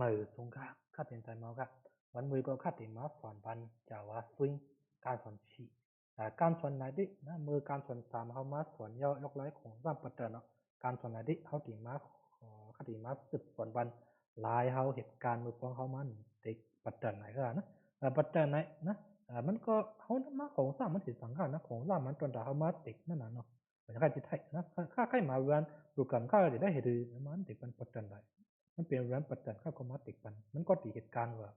มือสงค่าค่าเป็นใจเมาค่ะวันมือก็ค่าติมาสอนพันจาวาสวิงการสอนชีการสอนไหนดินะมือการสอนสามเขามาสอนย่อยกไล่ของสร้ามปัจจัยเนาะการสอนไหนดิเขาติมาเขาติมาสืบสอนพันลายเขาเหตุการณ์มือฟองเขามันติปัจจัยไหนก็นะปัจจัยไหนนะมันก็เขามาของสร้ามมันติสังขารนะของสร้ามมันตอนตาเขามาติดนั่นน่ะเนาะเป็นค่าจิตไทยนะค่าใครมาเรียนรูกันค่าจะได้เห็นมันติเป็นปัจจัยไหน มันเป็นแรมปัจจัยข้าก็มาติดกันมันก็ตีเหตุการณ์ว่า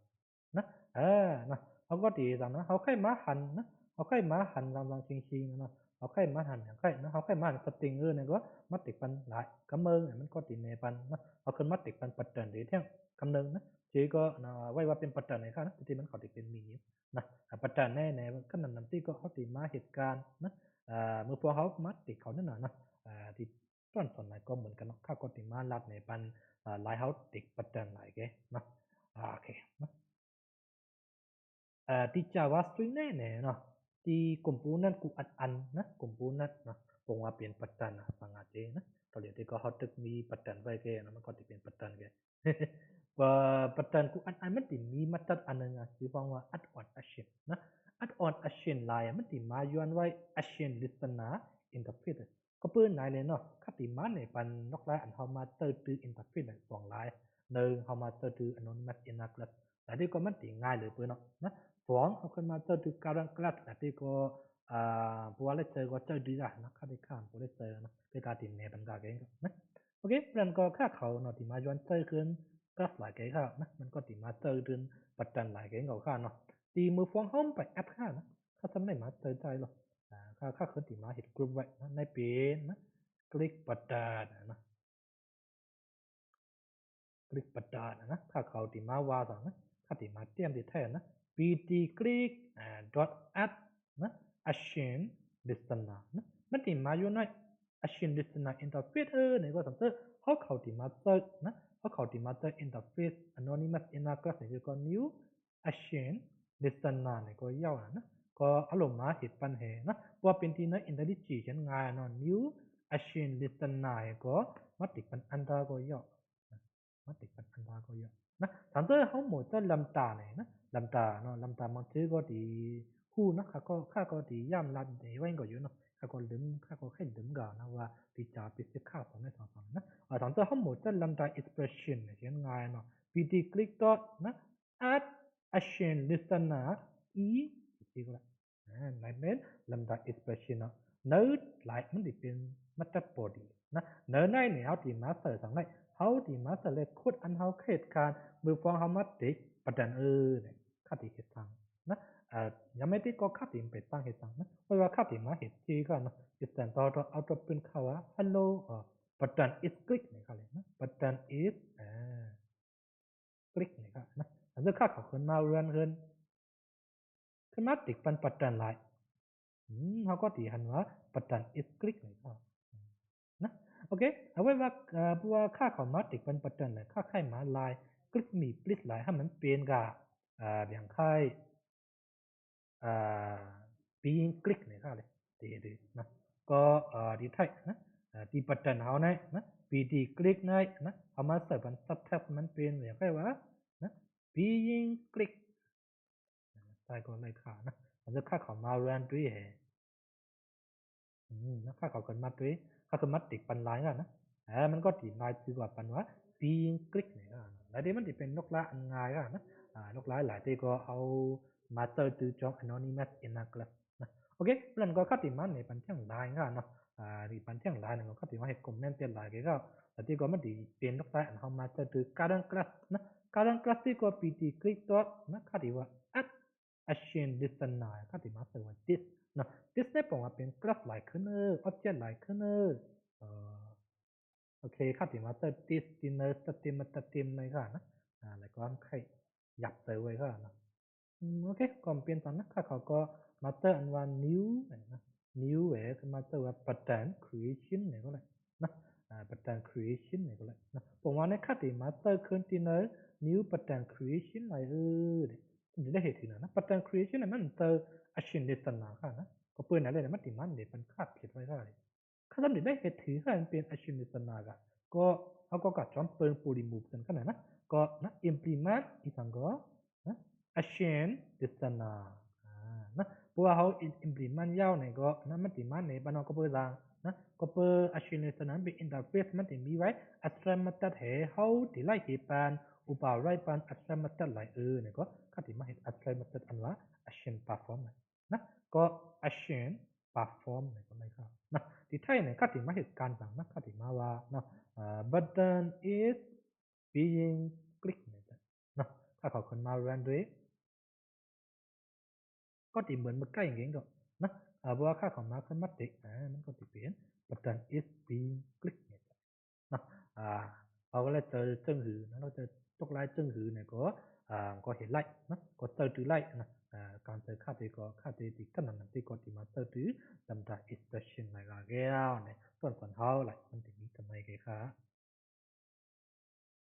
นะเออนะเขาก็ตีตามนะเขาแค่มาหันนะเขาแค่มาหันลำลำชิงชิงนะเขาแค่มาหันอย่างแค่นะเขาแค่มาหันสติงเออเนี่ยก็มาติดกันหลายกำเมืองเนี่ยมันก็ตีเนปันนะเขาขึ้นมาติดกันปัจจัยเดียเที่ยงกำเนิดนะจีก็นะไว้ว่าเป็นปัจจัยไหนครับนะที่มันเขาติดเป็นมีนะปัจจัยแน่แน่ก็นั่นำที่ก็เขาติดมาเหตุการณ์นะเอ่าเมื่อพอเขามาติดเขาเนั่นน่ะ นะอ่าที่ต้นส่วนไหนก็เหมือนกันเนาะข้าก็ติดมาลัดในปัน lại hậu tiết bật trần lại cái nó à, ok nó à thì chào và suy nè nè nó thì component của ăn ăn nó component nó ผมว่าเปลี่ยนปัจจัยนะสังอาเจนะตอนเรียนที่ก็เขาตึกมีปัจจัยไว้แกนะมันก็จะเปลี่ยนปัจจัยแกว่าปัจจัยกูอันอันมันติมีมาตัดอันนึงอ่ะคือฟังว่าอัดออนอัชชินนะอัดออนอัชชินลายมันติมาย้อนไว้อัชชินลิสต์นะอินเตอร์เพรสก็เปิ้นนายเลยเนาะค ติมาในปันนกไลอันเฮามาเตอร์ตืออินเทอร์เฟซสองไลน์หนึ่งเฮามาเตอร์ตืออนอนิมัสอินนักลัสแต่ที่ก็มันตีง่ายเลยเปิ้นเนาะนะสองเฮาขึ้นมาเตอร์ตือการังกลัสแต่ที่ก็อ่าบัวเลเจอก็เจอดีละนะค่าได้ข้ามบัวเลเจอนะเป็นการตีในบรรดาเองนะโอเคเพื่อนก็ค่าเขาเนาะที่มาย้อนเจอขึ้นก็หลายเก่งค่ะนะมันก็ตีมาเจอดึนปัจจัยหลายเกเขาค่าเนาะตีมือฟ้องห้องไปแอปค่านะเขาทำได้มาเจอใจหรอกอ่าค่าค่าเคยตีมาเห็นกลุ่มไว้นะในเป็นนะ คลิกปัตตานะนะคลิกปัตตานะนะถ้าเขาติมาวาสังนะถ้าติมาเตรียมติแทนนะ pt click dot at นะ ashin distana นะมันติมาอยู่ใน ashin distana interface เออในก็สังเกตเขาเขาติมาเจอนะเขาเขาติมาเจอ interface anonymous inner class ในก็ new ashin distana ในก็ยาวนะก็อารมณ์มาเหตุปัญหานะว่าเป็นที่นั้นอินเทอร์ดิจียนงานนอน new ashin listanai go matik pan anda go yo matik pan anda go yo na thằng tôi không một cái lâm tà này nó lâm tà nó lâm tà mà thứ có thì khu nó khá có khá có thì yam làm để quen gọi nó khá có đứng khá có khách đứng gà nó và thì trả bị sẽ khá phòng này thằng thằng nó ở thằng tôi không một cái lâm tà expression này tiếng ngài nó pt click dot nó add ashin listener e thì gọi là này bên lâm tà expression nó nấu lại mình thì bên เป็นมัตตปอดีนะเนื้อในเนี่ยเขาตีมาสเสอร์สังในเขาตีมาสเสอร์เลยคุดอันเขาเขตการมือฟองเขามาติกประดันเออเนี่ยข้าตีเหตุสังนะเอ่ายังไม่ติก็ข้าตีไปตั้งเหตุสังนะเพราะว่าข้าตีมาเหตุจีก็นะอิสแตนต่อต่อเอาตัวเป็นเขาว่า hello อ่าประดัน is click เนี่ยเขาเลยนะประดัน is อ่า click เนี่ยครับนะอันนี้ข้าเขาขึ้นมาเรียนขึ้นขึ้นมาติดเป็นประดันไลน์เขาก็ตีหันว่าประดัน is click เนี่ยครับ นะโอเคเอาไว้ว่าบัวค่าของมาติกเป็นปัจจัยเลยค่าไข่มาลายคลิกมีปลิดลายให้มันเปลี่ยนกับอ่าอย่างไข่อ่าปีนคลิกเนี่ยค่ะเลยดีดีนะก็อ่าดีไทยนะดีปัจจัยเขาเนี่ยนะปีดีคลิกเนี่ยนะเอามาใส่เป็นซับแท็บมันเปลี่ยนอย่างไรวะนะปีนคลิกใส่ก็เลยค่ะนะมันจะค่าของมาเรียนด้วยอืมนะค่าของกันมาด้วย automatic ปันไลน์นะอ่ามันก็ตีไลน์คือว่าปันว่า being click เนี่ยนะแล้วเดี๋ยวมันจะเป็นนกละอันง่ายนะอ่านกละหลายที่ก็เอา master to job anonymous in a class นะโอเคเพื่อนก็คัดติมันในปันเที่ยงไลน์นะเนาะอ่าที่ปันเที่ยงไลน์เนี่ยก็คัดติมาให้คอมเมนต์เตียนไลน์ก็แต่ที่ก็มันดีเป็นนกละอันเขา master to current class นะ current class ที่ก็ pt click dot นะคัดติว่า add action this นายก็ติมาเสว่า this นะ this นี่บอกว่าเป็น class หลายขึ้นเออ object หลายขึ้นเอออโอเคข้าติมาเติ this dinner เติมมาเติมในค่ะนะอ่าแล้วก็ใครหยับเตอไว้ก่อนนะโอเคก่อนเปลี่ยนตอนนะข้าเขาก็มาเตอร์อัว่า new นะ new เอ๋คือมาเตอร์ว่า pattern creation เนี่ก็เลยนะอ่า pattern creation เนี่ก็เลยนะผมว่าในข้าติมาเตอร์คืน dinner new pattern creation อะไรเออ นี่ได้เหตุที่นะปัจจัยครีเอนั้นมันเตออาชินเดตนาค่ะนะก็เปื้อนอะไรนะมันติมันเดมันคาดเขียนไว้ได้ข้าสำเด็ได้เหตุถือให้มันเป็นอาชินเดตนากะก็เอาก็กัดจอมเปิงปูริมูฟกันขนาดนะก็นะ implement อีสังก็นะอาชินเดตนาอ่านะพวกเขา implement ยาวไหนก็นะมันติมันไหนบ้านเก็เปิดละนะก็เปิดอาชินเดตนาเป็น interface มันติมีไว้อัตรามาตัเหตุเขาที่ไล่เหตุปาน อัตมัตตอันว่า action perform นะก็ action perform เนี่ยก็ไม่เข้านะที่ไทยเนี่ยข้าติมาเห็นการสั่งนะข้าติมาว่าเนาะ button is being click เนี่ยนะถ้าเขาคนมา run ด้วยก็ติเหมือนมันใกล้อย่างเงี้ยก็นะเพราะว่าข้าของมาขึ้นมาติอ่ามันก็ติเปลี่ยน button is being click เนี่ยนะอ่าเราก็เลยเจอนะเราจิ้ งหือนะเราจะ tốc lai chân hữu này có à có hiện lại nó có tơ trừ lại nè à còn tới khát thì có khát thì thì căn nằm thì có thì mà tơ trừ làm ra expression này là cái này tuần còn hao lại mình thì mình tầm này cái khác